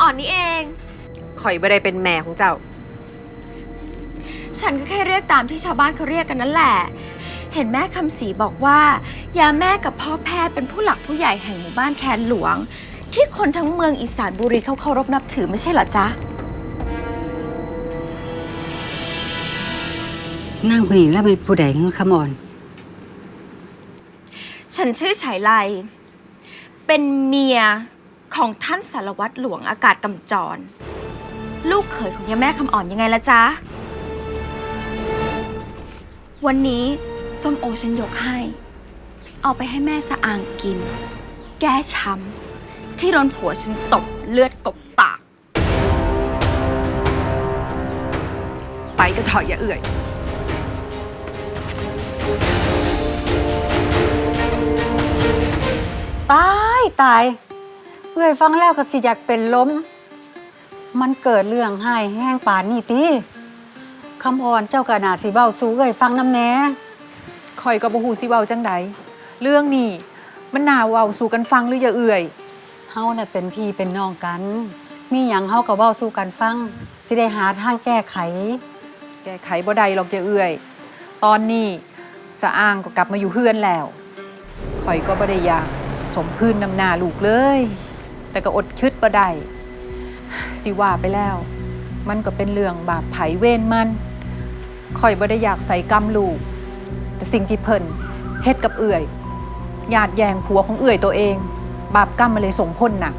อนนี่เองข่อยบ่ได้เป็นแม่ของเจ้า ฉันก็แค่เรียกตามที่ชาวบ้านเขาเรียกกันนั่นแหละ เห็นแม่คำศรีบอกว่ายาแม่กับพ่อแพทย์เป็นผู้หลักผู้ใหญ่แห่งหมู่บ้านแคนหลวง ที่คนทั้งเมืองอีสานบุรีเขาเคารพนับถือไม่ใช่เหรอจ๊ะ นั่งคนนี้แล้วเป็นผู้ใดเงื้อคำอ่อน ฉันชื่อไฉไล เป็นเมีย ของท่านสารวัตรหลวงอากาศกำจร ลูกเขยของยาแม่คำอ่อนยังไงละจ๊ะ วันนี้ส้มโอฉันยกให้ เอาไปให้แม่สะอางกิน แก้ช้ำที่โดนผัวฉันตบเลือดกบปาก ไปก็ถอยอย่าเอื่อย ตาย ตาย เพื่อยฟังแล้วก็สิอยากเป็นล้ม มันเกิดเรื่องให้แห้งป่านนี่ติคำอ่อนเจ้ากะนาสิเบ้าสู้เอ้ยฟังน้ำแหน่ข่อยก็บ่ฮู้สิเว้าจังใดเรื่องนี้มันน่าเว้าสู่กันฟังหรืออย่าเอื่อยเฮาน่ะเป็นพี่เป็นน้องกัน มีหยังเฮาก็เว้าสู้กันฟัง สิได้หาทางแก้ไข แก้ไขบ่ได้หรอกอย่าเอื่อย ตอนนี้สะอ้างก็กลับมาอยู่เฮือนแล้วข่อยก็บ่ได้อยากสมพื้นนำหน้าลูกเลย แต่ก็อดคิดบ่ได้สิว่าไปแล้ว มันก็เป็นเรื่องบาปไผเวรมันข่อยบ่ได้อยากใส่กรรมลูก แต่สิ่งที่เพิ่นเฮ็ดกับเอื่อยญาติแยงผัวของเอื่อยตัวเอง บาปกรรมมันเลยส่งพ้นหนัก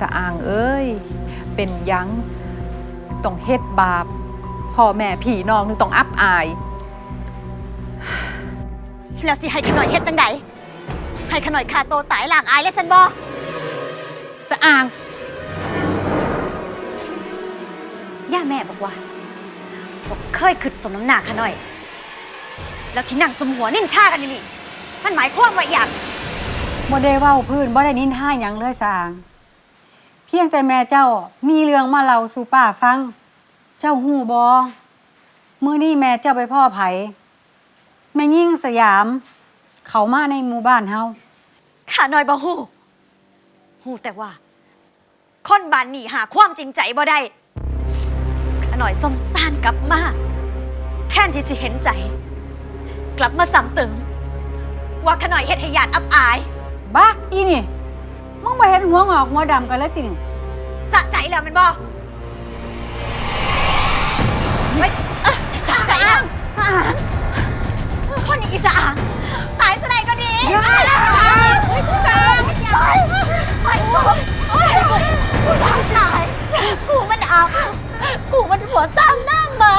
สะอางเอ้ย เป็นยังต้องเฮ็ดบาปพ่อแม่พี่น้องนึงต้องอับอาย แล้วสิให้ขน่อยเฮ็ดจังไดให้ขน่อยขาโตตายหลางอายเลยสันบอ สะอาง ย่าแม่บอกว่าบอกเคยขึ้นสมน้ำหน้าขน่อย แล้วที่นั่งสมหัวนิ่นท่ากันอยู่นี่มันหมายความว่าอย่างบ่ได้เว้าพื้นบ่ได้นินท่าหยังเลยสาง เพียงแต่แม่เจ้ามีเรื่องมาเล่าสู่ป้าฟัง เจ้าฮู้บ่มื้อนี้แม่เจ้าไปพ่อไผแม่ยิ่งสยาม เขามาในหมู่บ้านเฮาขาน้อยบ่ฮู้ฮู้แต่ว่า คนบ้านนี่หาความจริงใจบ่ได้ขาน้อยส้มซ่านกลับมาแทนที่สิเห็นใจ กลับมาซ้ำเติมว่าขน่อยเฮ็ดให้ญาติอับอาย บ้าอีนี่มึงมาเห็นหัวงอกหัวดำกันแล้วตินี่สะใจแล้วแมันบ่เฮ้ยเอ้อสะใจแล้วสะอาง คนอย่างอีสะอางตายซะใดก็ดีสะอางสะอางไปกู กูมันหัวซ้ำหน้ามา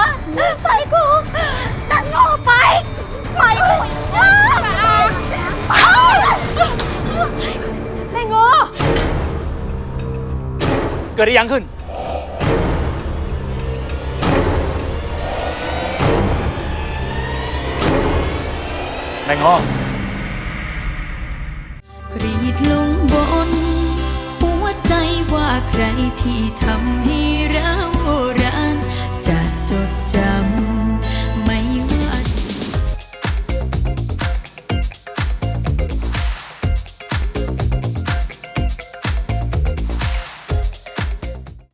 ไปกูจะโง่ไป ไปกูอีกนะไปแม่โง่เกิดอะไรยังขึ้น แม่งอ้อกรีดลงบน หัวใจว่าใครที่ทำให้